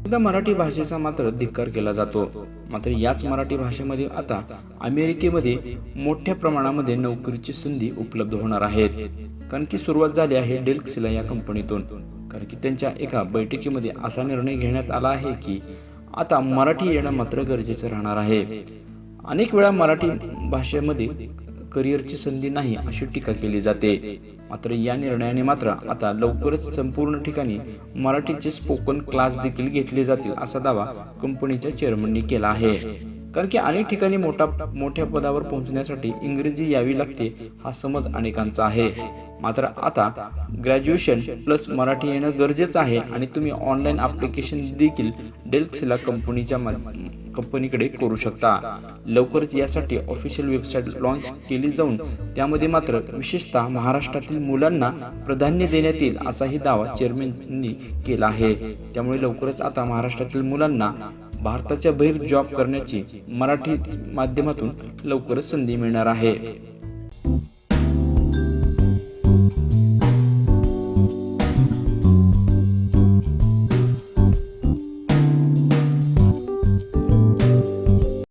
एकदा मराठी भाषेचा मात्र धिक्कार केला जातो. मात्र याच मराठी भाषेमध्ये आता अमेरिकेमध्ये मोठ्या प्रमाणामध्ये नोकरीची संधी उपलब्ध होणार आहेत. कारण की सुरुवात झाली आहे डेल्क्सिला या कंपनीतून. कारण की त्यांच्या एका बैठकीमध्ये असा निर्णय घेण्यात आला आहे की आता मराठी येणं मात्र गरजेचं राहणार आहे. अनेक वेळा मराठी भाषेमध्ये करिअरची संधी नाही अशी टीका केली जाते. मात्र या निर्णयाने मात्र आता लवकरच संपूर्ण ठिकाणी मराठीचे स्पोकन क्लास देखील घेतले जातील असा दावा कंपनीच्या चेअरमनने केला आहे. कारण की अनेक ठिकाणी मोठा मोठ्या पदावर पोहोचण्यासाठी इंग्रजी यावी लागते हा समज अनेकांचा आहे. मात्र आता ग्रॅज्युएशन प्लस मराठी येणं गरजेचं आहे आणि तुम्ही ऑनलाईन ॲप्लिकेशन देखील डेल्क्सिला कंपनीच्या कंपनीकडे करू शकता. लवकरच यासाठी ऑफिशियल वेबसाईट लॉन्च केली जाऊन त्यामध्ये मात्र विशेषतः महाराष्ट्रातील मुलांना प्राधान्य देण्यात येईल असाही दावा चेअरमॅननी केला आहे. त्यामुळे लवकरच आता महाराष्ट्रातील मुलांना भारताच्या बाहेर जॉब करण्याची मराठी माध्यमातून लवकरच संधी मिळणार आहे.